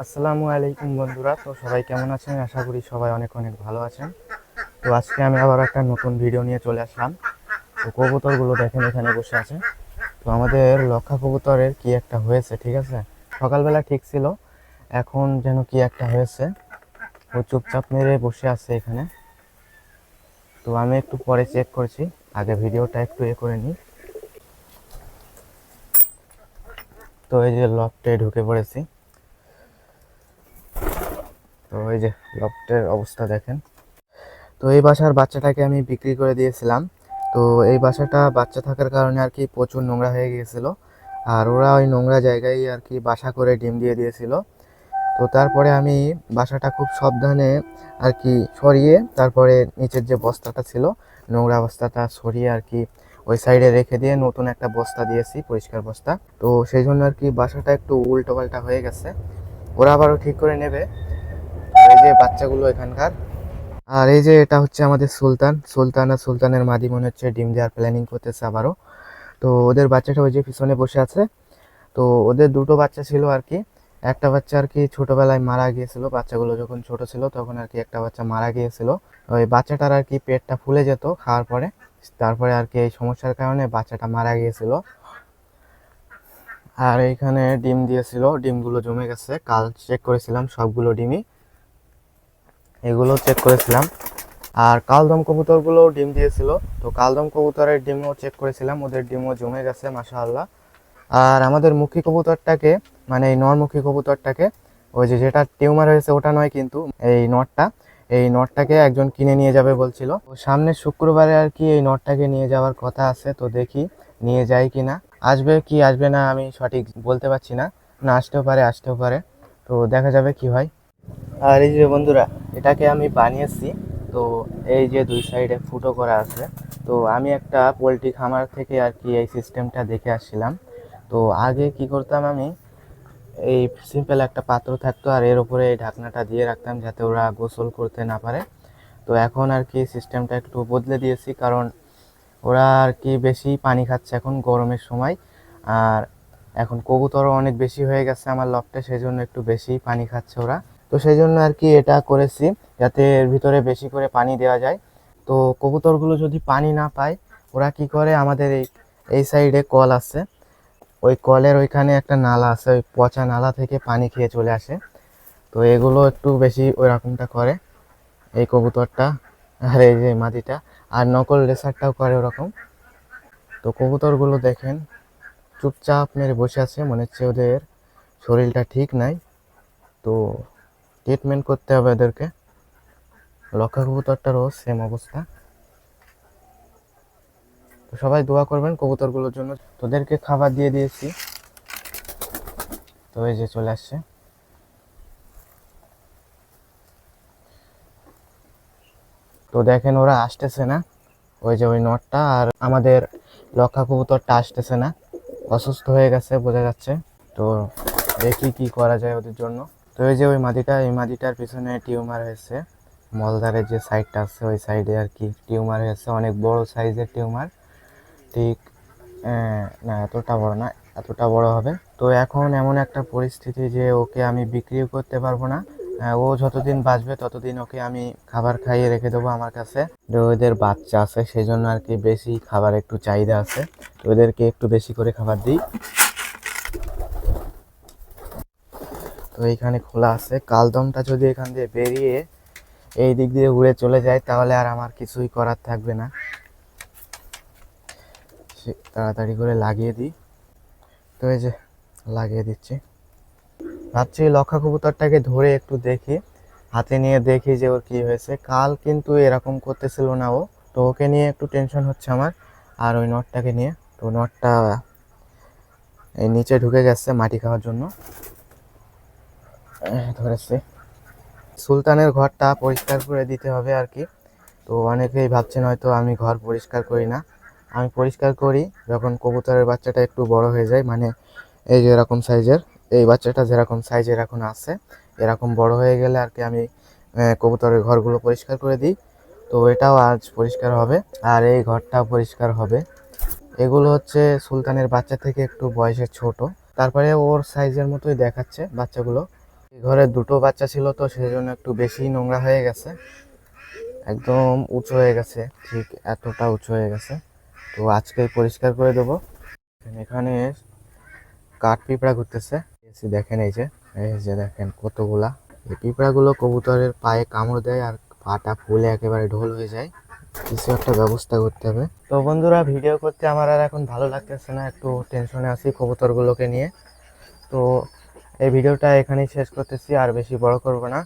আসসালামু আলাইকুম বন্ধুরা, তো সবাই কেমন আছেন? আশা করি সবাই অনেক অনেক ভালো আছেন। তো আজকে আমি আবার একটা নতুন ভিডিও নিয়ে চলে আসলাম। তো কবুতরগুলো দেখেন, এখানে বসে আছে। তো আমাদের লক্ষা কবুতরের কি একটা হয়েছে, ঠিক আছে? সকালবেলা ঠিক ছিল, এখন যেন কি একটা হয়েছে। ও চুপচাপ মেরে বসে আছে এখানে। তো আমি একটু পরে চেক করছি, আগে ভিডিওটা একটু এ করে নিই। তো এই যে লকটে ঢুকে পড়েছি। তো এই যে লফটের অবস্থা দেখেন। তো এই বাসার বাচ্চাটাকে আমি বিক্রি করে দিয়েছিলাম। তো এই বাসাটা বাচ্চা থাকার কারণে আর কি প্রচুর নোংরা হয়ে গিয়েছিল। আর ওরা ওই নোংরা জায়গায় আর কি বাসা করে ডিম দিয়ে দিয়েছিল। তো তারপরে আমি বাসাটা খুব সাবধানে আর কি সরিয়ে তারপরে নিচের যে বস্তাটা ছিল, নোংরা বস্তাটা সরিয়ে আর কি ওই সাইডে রেখে দিয়ে নতুন একটা বস্তা দিয়েছি, পরিষ্কার বস্তা। তো সেই জন্য আর কি বাসাটা একটু উল্টো পাল্টা হয়ে গেছে। ওরা আবারও ঠিক করে নেবে। এই যে বাচ্চাগুলো এখানকার। আর এই যে এটা হচ্ছে আমাদের সুলতান। সুলতান আর সুলতানের মাদি মনে হচ্ছে ডিম দেওয়ার প্ল্যানিং করতেছে আবারও। তো ওদের বাচ্চাটা ওই যে পিছনে বসে আছে। তো ওদের দুটো বাচ্চা ছিল আর কি। একটা বাচ্চা আর কি ছোটোবেলায় মারা গিয়েছিল। বাচ্চাগুলো যখন ছোট ছিল তখন আর কি একটা বাচ্চা মারা গিয়েছিল। ওই বাচ্চাটার আর কি পেটটা ফুলে যেত খাওয়ার পরে। তারপরে আর কি এই সমস্যার কারণে বাচ্চাটা মারা গিয়েছিল। আর এইখানে ডিম দিয়েছিল। ডিমগুলো জমে গেছে। কাল চেক করেছিলাম সবগুলো ডিমই। এগুলো চেক করেছিলাম। আর কালদম কবুতরগুলো ডিম দিয়েছিল। তো কালদম কবুতরের ডিমও চেক করেছিলাম। ওদের ডিমও জমে গেছে, মাশাআল্লাহ। আর আমাদের মুখী কবুতরটাকে মানে এই নরমুখী কবুতরটাকে, ওই যে যেটা টিউমার হয়েছে ওটা নয় কিন্তু, এই নটটা, এই নটটাকে একজন কিনে নিয়ে যাবে বলছিল। তো সামনের শুক্রবারে আর কি এই নটটাকে নিয়ে যাওয়ার কথা আছে, তো দেখি নিয়ে যাই কি না আসবে কি, আসবে না আমি সঠিক বলতে পারছি না। না, আসতেও পারে আসতেও পারে। তো দেখা যাবে কি হয়। আর এই যে বন্ধুরা, এটাকে আমি বানিয়েছি। তো এই যে দুই সাইডে ফুটো করা আছে। তো আমি একটা পোলট্রি খামার থেকে আর কি এই সিস্টেমটা দেখে আসছিলাম। তো আগে কি করতাম আমি, এই সিম্পল একটা পাত্র থাকতো আর এর উপরে এই ঢাকনাটা দিয়ে রাখতাম যাতে ওরা গোসল করতে না পারে। তো এখন আর কি সিস্টেমটা একটু বদলে দিয়েছি কারণ ওরা আর কি বেশি পানি খাচ্ছে এখন গরমের সময়। আর এখন কবুতরও অনেক বেশি হয়ে গেছে আমার লফটে সেই জন্য একটু বেশি পানি খাচ্ছে ওরা। তো সেই জন্য আর কি এটা করেছি, যাতে এর ভিতরে বেশি করে পানি দেওয়া যায়। তো কবুতরগুলো যদি পানি না পায়, ওরা কি করে? আমাদের এই এই সাইডে কল আছে। ওই কলের ওইখানে একটা নালা আছে, ওই পচা নালা থেকে পানি খেয়ে চলে আসে। তো এগুলো একটু বেশি ওই রকমটা করে, এই কবুতরটা, আর এই যে মাদিটা আর নকল রেসারটাও করে ওরকম। তো কবুতরগুলো দেখেন, চুপচাপ মেরে বসে আছে, মনে হচ্ছে ওদের শরীরটা ঠিক নাই। তো ট্রিটমেন্ট করতে হবে এদেরকে। লক্ষা কবুতরটারও সেম অবস্থা। তো সবাই দোয়া করবেন কবুতরগুলোর জন্য। তোদেরকে খাবার দিয়ে দিয়েছি। তো এই যে চলে আসছে। তো দেখেন ওরা আসতেছে না। ওই যে ওই নটটা আর আমাদের লক্ষা কবুতরটা আসতেছে না। অসুস্থ হয়ে গেছে, বোঝা যাচ্ছে। তো দেখি কি করা যায় ওদের জন্য। তো এই যে ওই মাদিটা এই মাদিটার পিছনে টিউমার হয়েছে। মলদারের যে সাইডটা আছে, ওই সাইডে আর কি টিউমার হয়েছে। অনেক বড় সাইজের টিউমার। ঠিক না, এতটা বড় না, এতটা বড় হবে। তো এখন এমন একটা পরিস্থিতি যে ওকে আমি বিক্রিও করতে পারব না। ও যতদিন বাঁচবে, ততদিন ওকে আমি খাবার খাইয়ে রেখে দেবো আমার কাছে। যে ওদের বাচ্চা আছে সেই জন্য আর কি বেশি খাবার একটু চাহিদা আছে। তো ওদেরকে একটু বেশি করে খাবার দিই। তো এইখানে খোলা আছে। কালদমটা যদি এখান দিয়ে বেরিয়ে এই দিক দিয়ে উড়ে চলে যায়, তাহলে আর আমার কিছুই করার থাকবে না। তাড়াতাড়ি করে লাগিয়ে দিই। তো এই যে লাগিয়ে দিচ্ছি। ভাবছি লক্ষা কবুতরটাকে ধরে একটু দেখি, হাতে নিয়ে দেখি যে ওর কি হয়েছে। কাল কিন্তু এরকম করতেছিল না ও, তো ওকে নিয়ে একটু টেনশন হচ্ছে আমার, আর ওই নটটাকে নিয়ে। তো নটটা এই নিচে ঢুকে গেছে মাটি খাওয়ার জন্য। ধরেছে। সুলতানের ঘরটা পরিষ্কার করে দিতে হবে আর কি। তো অনেকেই ভাবছেন হয়তো আমি ঘর পরিষ্কার করি না। আমি পরিষ্কার করি যখন কবুতরের বাচ্চাটা একটু বড় হয়ে যায় মানে এই যে এরকম সাইজের, এই বাচ্চাটা যেরকম সাইজের এখন আছে, এরকম বড় হয়ে গেলে আর কি আমি কবুতরের ঘরগুলো পরিষ্কার করে দিই। তো এটাও আজ পরিষ্কার হবে, আর এই ঘরটাও পরিষ্কার হবে। এগুলো হচ্ছে সুলতানের বাচ্চা থেকে একটু বয়সে ছোট। তারপরে ওর সাইজের মতোই দেখাচ্ছে বাচ্চাগুলো। ঘরে দুটো বাচ্চা ছিল তো সেই জন্য একটু বেশি নোংরা হয়ে গেছে। একদম উঁচু হয়ে গেছে, ঠিক এতটা উঁচু হয়ে গেছে। তো আজকে পরিষ্কার করে দেবো। এখানে কাঠ পিঁপড়া ঘুরতেছে। এসে দেখেন এই যে এই যে দেখেন কতগুলা। এই পিঁপড়াগুলো কবুতরের পায়ে কামড় দেয় আর পাটা ফুলে একেবারে ঢোল হয়ে যায়। কিছু একটা ব্যবস্থা করতে হবে। তো বন্ধুরা, ভিডিও করতে আমার আর এখন ভালো লাগতেছে না। একটু টেনশনে আছি কবুতরগুলোকে নিয়ে। তো এই ভিডিওটা এখানেই শেষ করতেছি আর বেশি বড় করব না।